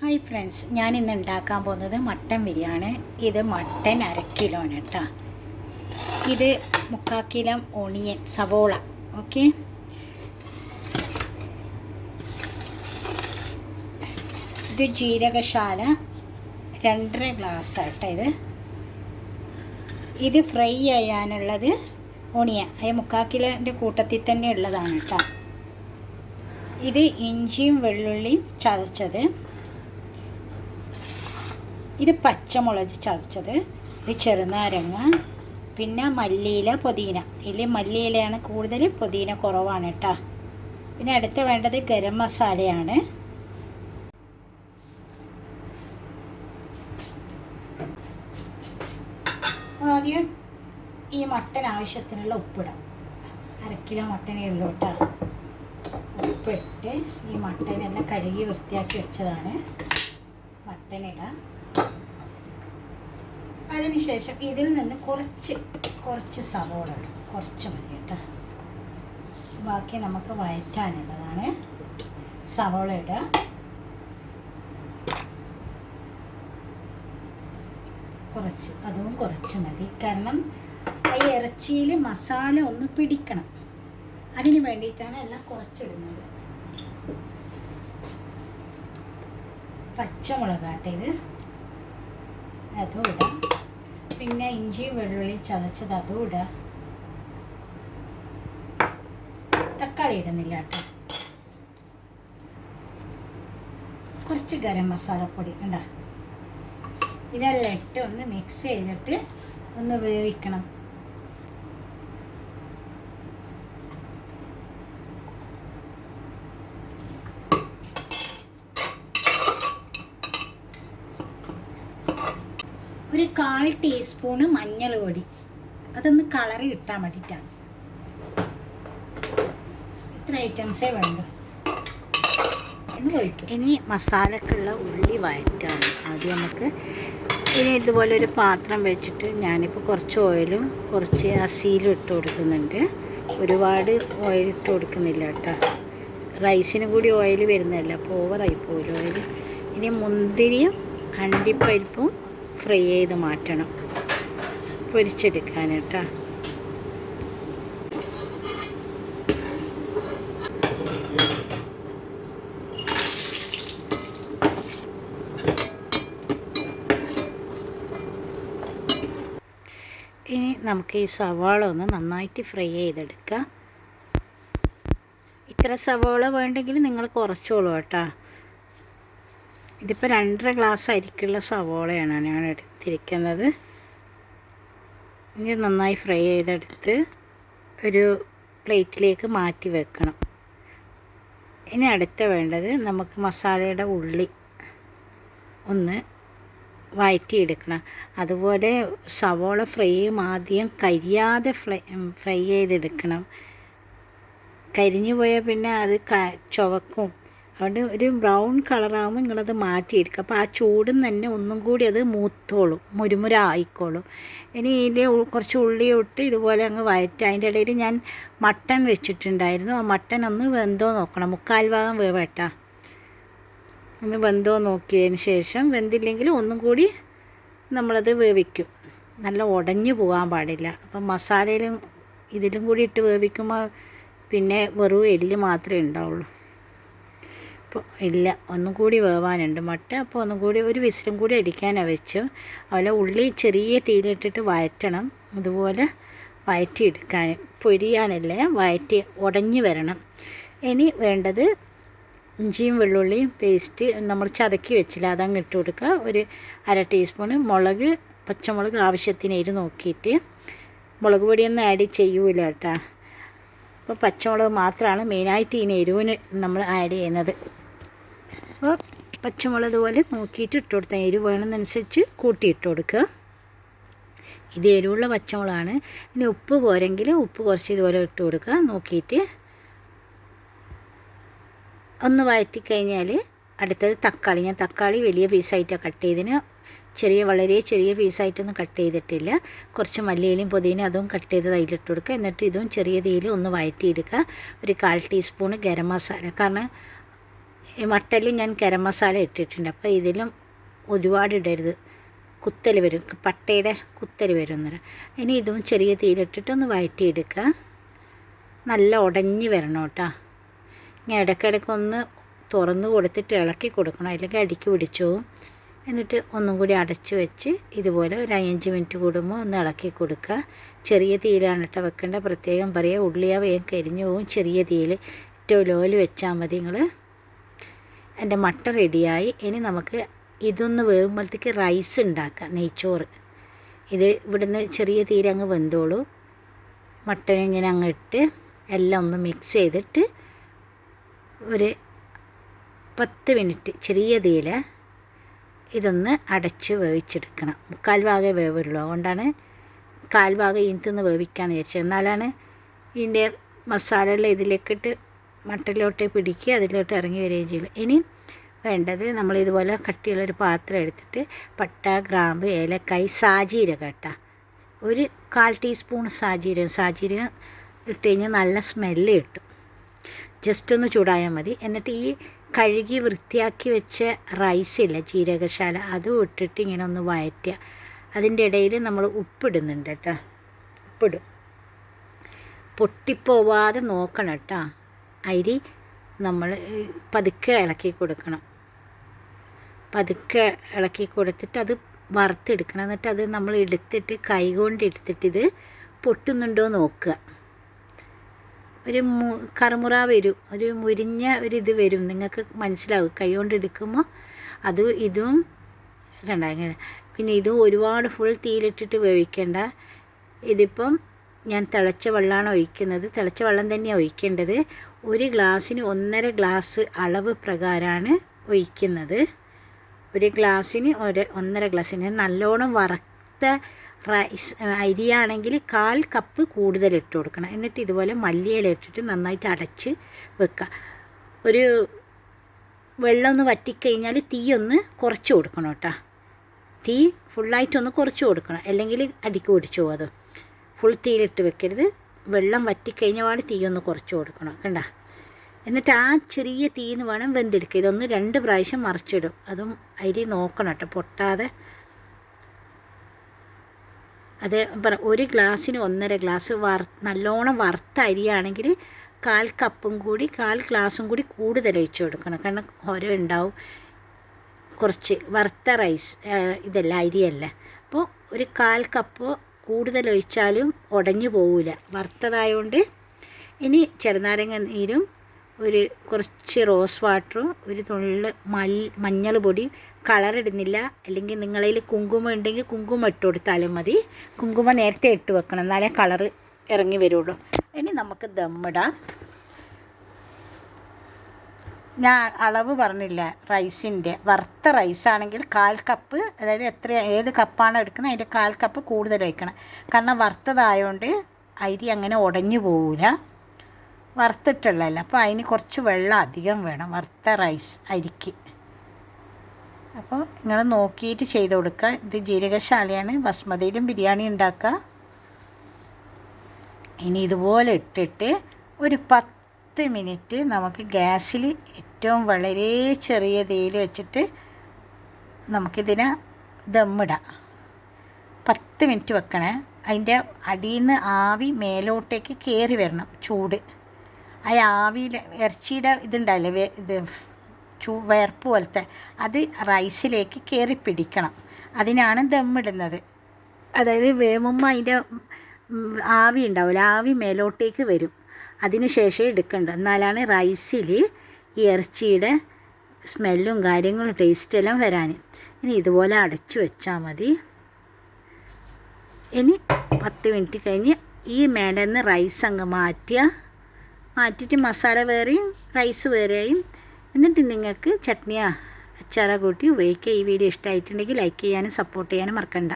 Hi friends ഞാൻ ഇന്ന് ഉണ്ടാക്കാൻ പോകുന്നത് മട്ടൻ ബിരിയാണി. ഇത് മട്ടൻ അര കിലോന് കേട്ടോ. ഇത് മുക്കാൽ കിലോ ഓണിയൻ സവോള. ഓക്കെ? ഇത് ജീരകശാല രണ്ടര ഗ്ലാസ് കേട്ടോ ഇത്. ഇത് ഫ്രൈ ചെയ്യാനുള്ളത് ഓണിയൻ. അത് മുക്കാൽ കിലോന്റെ കൂട്ടത്തിൽ തന്നെ ഉള്ളതാണ് കേട്ടോ. ഇത് ഇഞ്ചിയും വെള്ളുള്ളിയും ചതച്ചത്. ഇത് പച്ചമുളക് ചതച്ചത്. ഇത് ചെറുനാരങ്ങ പിന്നെ മല്ലിയില പുതിന. ഇതിൽ മല്ലിയിലയാണ് കൂടുതൽ പുതിന കുറവാണ് കേട്ടോ പിന്നെ അടുത്ത വേണ്ടത് ഗരം മസാലയാണ്. ആദ്യം ഈ മട്ടൻ ആവശ്യത്തിനുള്ള ഉപ്പിടാം. അര കിലോ മട്ടനേ ഉള്ളൂ കേട്ടോ ഉപ്പിട്ട് ഈ മട്ടനെല്ലാം കഴുകി വൃത്തിയാക്കി വെച്ചതാണ്. മട്ടനിടാം അതിനുശേഷം ഇതിൽ നിന്ന് കുറച്ച് കുറച്ച് സവോള ഇടും. കുറച്ച് മതി കേട്ടോ. ബാക്കി നമുക്ക് വഴറ്റാനുള്ളതാണ് സവോള ഇടുക. കുറച്ച് അതും കുറച്ച് മതി. കാരണം ഈ ഇറച്ചിയിൽ മസാല ഒന്ന് പിടിക്കണം. അതിന് വേണ്ടിയിട്ടാണ് എല്ലാം കുറച്ചിടുന്നത്. പച്ചമുളകാട്ടെ ഇത്. അതും ഇടാം പിന്നെ ഇഞ്ചി വെള്ളുള്ളി ചതച്ചത് അതും ഇടാം തക്കാളി ഇടുന്നില്ല കേട്ടോ. കുറച്ച് ഗരം മസാലപ്പൊടി ഉണ്ടോ? ഇതെല്ലാം ഇട്ട് ഒന്ന് മിക്സ് ചെയ്തിട്ട് ഒന്ന് വേവിക്കണം ഒരു കാൽ ടീസ്പൂണ് മഞ്ഞൾ പൊടി. അതൊന്ന് കളറ് കിട്ടാൻ വേണ്ടിയിട്ടാണ് ഇത്ര ഐറ്റംസേ വേണ്ടു. ഇനി മസാലക്കുള്ള ഉള്ളി വയറ്റാണ് അത് നമുക്ക് ഇനി ഇതുപോലെ ഒരു പാത്രം വെച്ചിട്ട് ഞാനിപ്പോൾ കുറച്ച് ഓയിലും കുറച്ച് അസീലും ഇട്ട് കൊടുക്കുന്നുണ്ട്. ഒരുപാട് ഓയിൽ ഇട്ട് കൊടുക്കുന്നില്ല കേട്ടോ റൈസിന് കൂടി ഓയിൽ വരുന്നതല്ല? അപ്പോൾ ഓവറായി പോലും ഓയിൽ ഇനി മുന്തിരിയും അണ്ടിപ്പരിപ്പും ഫ്രൈ ചെയ്ത് മാറ്റണം. പൊരിച്ചെടുക്കാൻ ഇനി നമുക്ക് ഈ സവാള ഒന്ന് നന്നായിട്ട് ഫ്രൈ ചെയ്തെടുക്കാം. ഇത്ര സവാള വേണ്ടെങ്കിൽ നിങ്ങൾ കുറച്ചോളൂ കേട്ടോ. ഇതിപ്പോൾ രണ്ടര ഗ്ലാസ് അരിക്കുള്ള സവോളയാണ് ഞാൻ എടുത്തിരിക്കുന്നത്. ഇത് നന്നായി ഫ്രൈ ചെയ്തെടുത്ത് ഒരു പ്ലേറ്റിലേക്ക് മാറ്റി വെക്കണം. ഇനി അടുത്ത വേണ്ടത് നമുക്ക് മസാലയുടെ ഉള്ളി ഒന്ന് വഴറ്റിയെടുക്കണം അതുപോലെ സവോള ഫ്രൈയും ആദ്യം കരിയാതെ ഫ്രൈ ഫ്രൈ ചെയ്തെടുക്കണം. കരിഞ്ഞു പോയാൽ പിന്നെ അത് ചുവക്കും അതുകൊണ്ട് ഒരു ബ്രൗൺ കളറാകുമ്പോൾ നിങ്ങളത് മാറ്റിയെടുക്കുക. അപ്പോൾ ആ ചൂടും തന്നെ ഒന്നും കൂടി അത് മൂത്തോളും മുരുമുര ആയിക്കോളും ഇനി ഇതിന്റെ കുറച്ച് ഉള്ളി ഇട്ട് ഇതുപോലെ അങ്ങ് വയറ്റ് അതിന്റെ ഇടയിൽ ഞാൻ മട്ടൺ വെച്ചിട്ടുണ്ടായിരുന്നു. ആ മട്ടൺ ഒന്ന് വെന്തോ നോക്കണം. മുക്കാൽ ഭാഗം വേവട്ട. ഒന്ന് വെന്തോ നോക്കിയതിന് ശേഷം വെന്തില്ലെങ്കിൽ ഒന്നും കൂടി നമ്മളത് വേവിക്കും. നല്ല ഉടഞ്ഞു പോകാൻ പാടില്ല. അപ്പം മസാലയിലും ഇതിലും കൂടി ഇട്ട് വേവിക്കുമ്പോൾ പിന്നെ വെറും എല്ല് മാത്രമേ ഉണ്ടാവുള്ളൂ. അപ്പോൾ ഇല്ല ഒന്നും കൂടി വേവാനുണ്ട്. മുട്ട അപ്പോൾ ഒന്നും കൂടി ഒരു വിസിലും കൂടി അടിക്കാനാണ് വെച്ചു അതുപോലെ ഉള്ളി ചെറിയ തീയിലിട്ടിട്ട് വയറ്റണം. അതുപോലെ വയറ്റിയെടുക്കാൻ പൊരിയാനല്ലേ വയറ്റി ഉടഞ്ഞു വരണം. ഇനി വേണ്ടത് ഇഞ്ചിയും വെള്ളുള്ളിയും പേസ്റ്റ് നമ്മൾ ചതക്കി വെച്ചില്ല അതങ്ങ് ഇട്ട് കൊടുക്കുക. ഒരു അര ടീസ്പൂണ് മുളക് പച്ചമുളക് ആവശ്യത്തിന് എരി നോക്കിയിട്ട്. മുളക് പൊടിയൊന്നും ആഡ് ചെയ്യൂല കേട്ടോ. അപ്പോൾ പച്ചമുളക് മാത്രമാണ് മെയിനായിട്ട് ഇനി എരിവിന് നമ്മൾ ആഡ് ചെയ്യുന്നത്. അപ്പോൾ പച്ചമുളക് പോലെ നോക്കിയിട്ട് ഇട്ട് കൊടുത്താൽ എരിവ് വേണമെന്നനുസരിച്ച് കൂട്ടി ഇട്ട് കൊടുക്കുക. ഇത് എരിവുള്ള പച്ചമുളകാണ്. ഇനി ഉപ്പ് പോരെങ്കിൽ ഉപ്പ് കുറച്ച് ഇതുപോലെ ഇട്ട് കൊടുക്കുക. നോക്കിയിട്ട് ഒന്ന് വഴറ്റി കഴിഞ്ഞാൽ അടുത്തത് തക്കാളി. ഞാൻ തക്കാളി വലിയ പീസായിട്ടാണ് കട്ട് ചെയ്തതിന്. ചെറിയ വളരെ ചെറിയ പീസായിട്ടൊന്നും കട്ട് ചെയ്തിട്ടില്ല. കുറച്ച് മല്ലിയിലും പുതിന അതും കട്ട് ചെയ്ത് അതിലിട്ട് കൊടുക്കുക. എന്നിട്ട് ഇതും ചെറിയ തീയിൽ ഒന്ന് വഴറ്റിയെടുക്കുക. ഒരു കാൽ ടീസ്പൂണ് ഗരം മസാല. കാരണം ഈ മട്ടലും ഞാൻ ഗരം മസാല ഇട്ടിട്ടുണ്ട്. അപ്പോൾ ഇതിലും ഒരുപാട് ഇടരുത്. കുത്തൽ വരും. പട്ടയുടെ കുത്തൽ വരും അന്നേരം ഇനി ഇതും ചെറിയ തീയിലിട്ടിട്ട് ഒന്ന് വഴറ്റിയെടുക്കുക നല്ല ഉടഞ്ഞ് വരണം കേട്ടോ. ഇനി ഇടയ്ക്കിടയ്ക്ക് ഒന്ന് തുറന്ന് കൊടുത്തിട്ട് ഇളക്കി കൊടുക്കണം. അല്ലെങ്കിൽ അടിക്ക് പിടിച്ചു എന്നിട്ട് ഒന്നും കൂടി അടച്ച് വെച്ച് ഇതുപോലെ ഒരു അഞ്ച് മിനിറ്റ് കൂടുമ്പോൾ ഒന്ന് ഇളക്കി കൊടുക്കുക. ചെറിയ തീയിലാണ് കേട്ടോ വെക്കേണ്ട പ്രത്യേകം പറയുക ഉള്ളിയ വേഗം കരിഞ്ഞു പോവും. ചെറിയ തീയിൽ ഏറ്റവും ലോയിൽ വെച്ചാൽ മതി നിങ്ങൾ എന്റെ മട്ട റെഡിയായി. ഇനി നമുക്ക് ഇതൊന്ന് വേകുമ്പോഴത്തേക്ക് റൈസ് ഉണ്ടാക്കാം നെയ്ച്ചോറ്. ഇത് ഇവിടുന്ന് ചെറിയ തീരെ അങ്ങ് വെന്തോളൂ. മട്ടൻ ഇങ്ങനെ അങ്ങ് ഇട്ട് എല്ലാം ഒന്ന് മിക്സ് ചെയ്തിട്ട് ഒരു പത്ത് മിനിറ്റ് ചെറിയ തീയിൽ ഇതൊന്ന് അടച്ച് വേവിച്ചെടുക്കണം. മുക്കാൽ ഭാഗമേ വേവുള്ളൂ. അതുകൊണ്ടാണ് കാൽ ഭാഗം ഇതിന്ന് വേവിക്കാമെന്ന് വിചാരിച്ചത്. എന്നാലാണ് ഇതിന്റെ മസാലയെല്ലാം ഇതിലേക്കിട്ട് മട്ടലോട്ട് പിടിക്കുക അതിലോട്ട് ഇറങ്ങി വരികയും ചെയ്യില്ല ഇനി വേണ്ടത് നമ്മൾ ഇതുപോലെ കട്ടിയുള്ളൊരു പാത്രം എടുത്തിട്ട് പട്ട ഗ്രാമ്പ് ഏലക്കായ് സാജീരകം കേട്ടോ. ഒരു കാൽ ടീസ്പൂൺ സാജീരകം. സാജീരകം ഇട്ട് കഴിഞ്ഞാൽ നല്ല സ്മെല്ല് കിട്ടും. ജസ്റ്റ് ഒന്ന് ചൂടായാൽ മതി. എന്നിട്ട് ഈ കഴുകി വൃത്തിയാക്കി വെച്ച റൈസില്ല ജീരകശാല അതും ഇട്ടിട്ട് ഇങ്ങനെ ഒന്ന് വയറ്റുക. അതിന്റെ ഇടയിൽ നമ്മൾ ഉപ്പിടുന്നുണ്ട് കേട്ടോ. ഉപ്പിടും. പൊട്ടിപ്പോവാതെ നോക്കണം കേട്ടോ. അരി നമ്മൾ പതുക്കെ ഇളക്കി കൊടുക്കണം. പതുക്കെ ഇളക്കി കൊടുത്തിട്ട് അത് വറുത്തെടുക്കണം. എന്നിട്ട് അത് നമ്മൾ എടുത്തിട്ട് കൈ കൊണ്ട് എടുത്തിട്ട് ഇത് പൊട്ടുന്നുണ്ടോ നോക്കുക. ഒരു മു കറുമുറ വരും. ഒരു മുരിഞ്ഞ ഒരു ഇത് വരും. നിങ്ങൾക്ക് മനസ്സിലാവും. കൈ കൊണ്ട് എടുക്കുമ്പോൾ അത് ഇതും കണ്ട പിന്നെ ഇതും ഒരുപാട് ഫുൾ തീയിലിട്ടിട്ട് വേവിക്കേണ്ട. ഇതിപ്പം ഞാൻ തിളച്ച വെള്ളമാണ് ഒഴിക്കുന്നത്. തിളച്ച വെള്ളം തന്നെയാണ് ഒഴിക്കേണ്ടത്. ഒരു ഗ്ലാസ്സിന് ഒന്നര ഗ്ലാസ് അളവ് പ്രകാരമാണ് ഒഴിക്കുന്നത്. ഒരു ഗ്ലാസ്സിന് ഒരു ഒന്നര ഗ്ലാസ്സിന് നല്ലോണം വറുത്ത റൈസ് അരിയാണെങ്കിൽ കാൽ കപ്പ് കൂടുതൽ ഇട്ട് കൊടുക്കണം. എന്നിട്ട് ഇതുപോലെ മല്ലിയില ഇട്ടിട്ട് നന്നായിട്ട് അടച്ച് വെക്കുക. ഒരു വെള്ളം ഒന്ന് വറ്റിക്കഴിഞ്ഞാൽ തീ ഒന്ന് കുറച്ച് കൊടുക്കണം കേട്ടോ. തീ ഫുള്ളായിട്ടൊന്ന് കുറച്ച് കൊടുക്കണം. അല്ലെങ്കിൽ അടിക്ക് പിടിച്ചു പോകും അത്. ഫുൾ തീയിലിട്ട് വെക്കരുത്. വെള്ളം വറ്റിക്കഴിഞ്ഞ തീ ഒന്ന് കുറച്ച് കൊടുക്കണം കണ്ട? എന്നിട്ട് ആ ചെറിയ തീന്ന് വേണം വെന്തെടുക്കുക ഇതൊന്ന് രണ്ട് പ്രാവശ്യം മറിച്ചിടും. അതും അരി നോക്കണം കേട്ടോ പൊട്ടാതെ. അത് പറ ഒരു ഗ്ലാസ്സിന് ഒന്നര ഗ്ലാസ് വർ നല്ലോണം വറുത്ത അരിയാണെങ്കിൽ കാൽ കപ്പും കൂടി കാൽ ഗ്ലാസും കൂടി കൂടുതൽ ഒഴിച്ചു കൊടുക്കണം. കാരണം ഓരോ ഉണ്ടാവും. കുറച്ച് വറുത്ത റൈസ് ഇതല്ല അരിയല്ല. അപ്പോൾ ഒരു കാൽ കപ്പ് കൂടുതൽ ഒഴിച്ചാലും ഉടഞ്ഞു പോവില്ല വറുത്തതായതുകൊണ്ട് ഇനി ചെറുനാരങ്ങ നീരും ഒരു കുറച്ച് റോസ് വാട്ടറും ഒരു തുള്ളി മൽ മഞ്ഞൾ പൊടി കളർ ഇടുന്നില്ല അല്ലെങ്കിൽ നിങ്ങളതിൽ കുങ്കുമം ഉണ്ടെങ്കിൽ കുങ്കുമം ഇട്ട് കൊടുത്താലും മതി. കുങ്കുമം നേരത്തെ ഇട്ട് വെക്കണം. എന്നാലേ കളറ് ഇറങ്ങി വരുള്ളൂ. ഇനി നമുക്ക് ദമ്മിടാം ഞാൻ അളവ് പറഞ്ഞില്ല റൈസിന്റെ. വറുത്ത റൈസാണെങ്കിൽ കാൽ കപ്പ് അതായത് എത്ര ഏത് കപ്പാണോ എടുക്കുന്നത് അതിന്റെ കാൽ കപ്പ് കൂടുതൽ വയ്ക്കണം. കാരണം വറുത്തതായതുകൊണ്ട് അരി അങ്ങനെ ഉടഞ്ഞു പോവില്ല വറുത്തിട്ടുള്ളതല്ല. അപ്പോൾ അതിന് കുറച്ച് വെള്ളം അധികം വേണം വറുത്ത റൈസ് അരിക്ക്. അപ്പോൾ നിങ്ങൾ നോക്കിയിട്ട് ചെയ്ത് കൊടുക്കുക. ഇത് ജീരകശാലയാണ്. ബസ്മതിയിലും ബിരിയാണി ഉണ്ടാക്കുക. ഇനി ഇതുപോലെ ഇട്ടിട്ട് ഒരു പത്ത് മിനിറ്റ് നമുക്ക് ഗ്യാസിൽ ഏറ്റവും വളരെ ചെറിയ തീയിൽ വെച്ചിട്ട് നമുക്കിതിനെ ദമ്മിടാം. പത്ത് മിനിറ്റ് വെക്കണേ. അതിന്റെ അടിയിൽ നിന്ന് ആവി മേലോട്ടേക്ക് കയറി വരണം ചൂട്. ആ ആവിയിൽ ഇറച്ചിയുടെ ഇതുണ്ടാവില്ലേ ഇത് ചൂ വയർപ്പ് പോലത്തെ അത് റൈസിലേക്ക് കയറി പിടിക്കണം. അതിനാണ് ദമ്മിടുന്നത്. അതായത് വേവുമ്പോൾ അതിന്റെ ആവി ഉണ്ടാവില്ല ആവി മേലോട്ടേക്ക് വരും. അതിന് ശേഷം എടുക്കേണ്ടത് എന്നാലാണ് റൈസിൽ ഈ ഇറച്ചിയുടെ സ്മെല്ലും കാര്യങ്ങളും ടേസ്റ്റെല്ലാം വരാൻ ഇനി ഇതുപോലെ അടച്ചു വെച്ചാൽ മതി. ഇനി പത്ത് മിനിറ്റ് കഴിഞ്ഞ് ഈ മേലെന്ന് റൈസ് അങ്ങ് മാറ്റുക മാറ്റിയിട്ട് മസാല വേറെയും റൈസ് വേറെയും. എന്നിട്ട് നിങ്ങൾക്ക് ചട്നിയാ അച്ചാറ കൂട്ടി ഉപയോഗിക്കുക. ഈ വീഡിയോ ഇഷ്ടമായിട്ടുണ്ടെങ്കിൽ ലൈക്ക് ചെയ്യാനും സപ്പോർട്ട് ചെയ്യാനും മറക്കണ്ട.